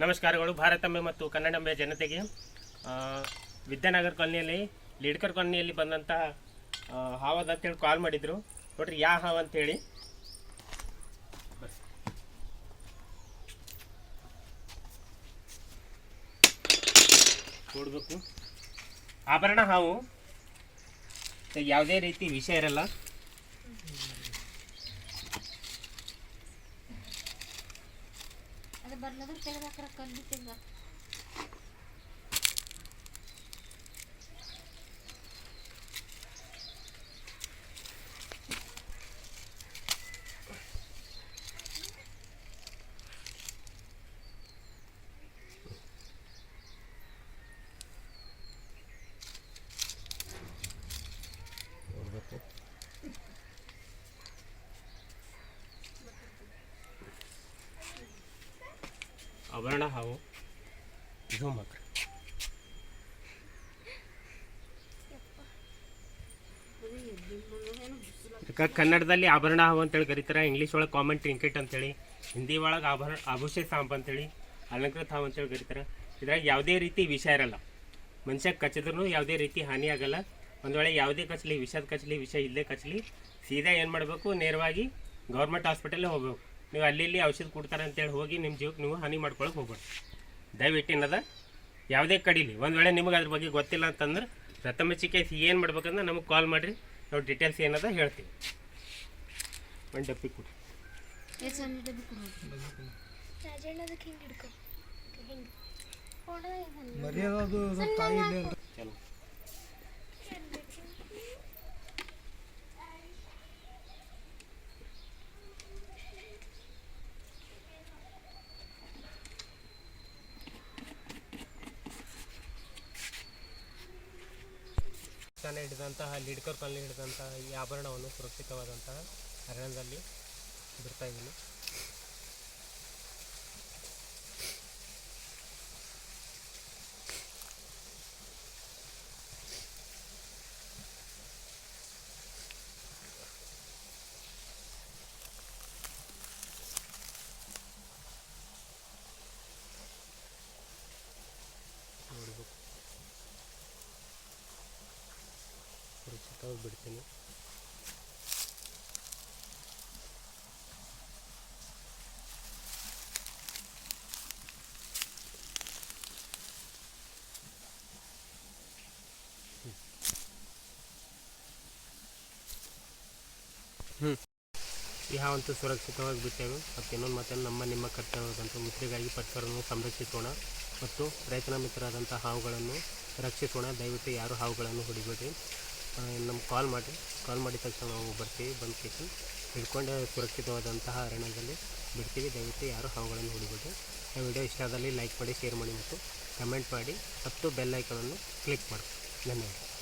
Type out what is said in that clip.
ನಮಸ್ಕಾರಗಳು. ಭಾರತಾಂಬೆ ಮತ್ತು ಕನ್ನಡಾಂಬೆ ಜನತೆಗೆ. ವಿದ್ಯಾನಗರ್ ಕಾಲನಿಯಲ್ಲಿ, ಲೀಡ್ಕರ್ ಕಾಲನಿಯಲ್ಲಿ ಬಂದಂಥ ಹಾವದ ಅಂತೇಳಿ ಕಾಲ್ ಮಾಡಿದರು. ನೋಡ್ರಿ, ಯಾ ಹಾವು ಅಂತೇಳಿ ನೋಡಬೇಕು ಆಭರಣ ಹಾವು. ಯಾವುದೇ ರೀತಿ ವಿಷಯ ಇರಲ್ಲ. ಅದು ಬರ್ಲದ್ರ ತೆಗೆದಾಕ್ರ ಕಲ್ಲು ತೆಗ್ದ ಆಭರಣ ಹಾವು ಝೂಮ್ ಹಾಕ್ರಿ ಕನ್ನಡದಲ್ಲಿ ಆಭರಣ ಹಾವು ಅಂತೇಳಿ ಕರೀತಾರೆ ಇಂಗ್ಲೀಷ್ ಒಳಗೆ ಕಾಮನ್ ಟ್ರಿಂಕೆಟ್ ಅಂತೇಳಿ ಹಿಂದಿ ಒಳಗೆ ಆಭರಣ ಆಭೂಷೆ ಸಾಂಪ್ ಅಂತೇಳಿ, ಅಲಂಕೃತ ಹಾವು ಅಂತೇಳಿ ಕರೀತಾರೆ. ಇದ್ರಾಗ ಯಾವುದೇ ರೀತಿ ವಿಷ ಇರಲ್ಲ. ಮನುಷ್ಯ ಕಚ್ಚಿದ್ರೂ ಯಾವುದೇ ರೀತಿ ಹಾನಿ ಆಗಲ್ಲ. ಒಂದು ವೇಳೆ ಯಾವುದೇ ಕಚ್ಚಲಿ ವಿಷದ ಕಚ್ಚಲಿ ವಿಷ ಇಲ್ಲೇ ಕಚ್ಚಲಿ ಸೀದಾ ಏನು ಮಾಡಬೇಕು? ನೇರವಾಗಿ ಗೌರ್ಮೆಂಟ್ ಹಾಸ್ಪಿಟಲ್ಲೇ ಹೋಗ್ಬೇಕು. ನೀವು ಅಲ್ಲಿ ಇಲ್ಲಿ ಔಷಧ ಕೊಡ್ತಾರೆ ಅಂತೇಳಿ ಹೋಗಿ ನಿಮ್ಮ ಜೀವಕ್ಕೆ ನೀವು ಹಾನಿ ಮಾಡ್ಕೊಳಕ್ಕೆ ಹೋಗ್ಬೇಡಿ. ದಯವಿಟ್ಟು ಏನದ? ಯಾವುದೇ ಕಡಿಲಿ. ಒಂದು ವೇಳೆ ನಿಮಗೆ ಅದ್ರ ಬಗ್ಗೆ ಗೊತ್ತಿಲ್ಲ ಅಂತಂದ್ರೆ ಪ್ರಥಮ ಚಿಕಿತ್ಸೆ ಏನು ಮಾಡ್ಬೇಕಂದ್ರೆ ನಮಗೆ ಕಾಲ್ ಮಾಡಿರಿ. ನಾವು ಡೀಟೇಲ್ಸ್ ಏನದ ಹೇಳ್ತೀವಿ. ಒಂದು ಡಬ್ಬಿ ಕೊಡಿ. ಮರ್ಯಾದ ತಾನೇ ಹಿಡಿದಂತಹ ಲೀಡ್ಕರ್ ಕಾಲನಿ ಹಿಡಿದಂತಹ ಈ ಆಭರಣವನ್ನು ಸುರಕ್ಷಿತವಾದಂತಹ ಅರಣ್ಯದಲ್ಲಿ ಬಿಡ್ತಾ ಇದ್ದೀನಿ ನೋಡಬೇಕು ಸುರಕ್ಷಿತವಾಗಿ ಬಿಡ್ತೀನಿ. ಈ ಅಂತೂ ಸುರಕ್ಷಿತವಾಗಿ ಬಿಟ್ಟೆವು. ಮತ್ತು ಇನ್ನೊಂದು ಮತ್ತೆ ನಮ್ಮ ನಿಮ್ಮ ಕರ್ತವ್ಯದಂಥ ಮಿತ್ರಿಗಾಗಿ ಪರಿಸರವನ್ನು ಸಂರಕ್ಷಿಸೋಣ ಮತ್ತು ರೈತನ ಮಿತ್ರರಾದಂಥ ಹಾವುಗಳನ್ನು ರಕ್ಷಿಸೋಣ. ದಯವಿಟ್ಟು ಯಾರು ಹಾವುಗಳನ್ನು ಹೊಡಿಬೇಡಿ ನಮ್ಗೆ ಕಾಲ್ ಮಾಡಿ, ಕಾಲ್ ಮಾಡಿದ ತಕ್ಷಣ ನಾವು ಬರ್ತೀವಿ, ಬಂದು ಕೇಸಿ. ಹಿಡ್ಕೊಂಡು ಸುರಕ್ಷಿತವಾದಂತಹ ಅರಣ್ಯದಲ್ಲಿ ಬಿಡ್ತೀವಿ. ದಯವಿಟ್ಟು ಯಾರು ಹಾವುಗಳನ್ನು ಹೊಡಿಬೇಡಿ. ಆ ವಿಡಿಯೋ ಇಷ್ಟ ಆದಲ್ಲಿ ಲೈಕ್ ಮಾಡಿ, ಶೇರ್ ಮಾಡಿ ಮತ್ತು ಕಮೆಂಟ್ ಮಾಡಿ. ಮತ್ತು ಬೆಲ್ ಐಕನನ್ನು ಕ್ಲಿಕ್ ಮಾಡಿ. ಧನ್ಯವಾದ.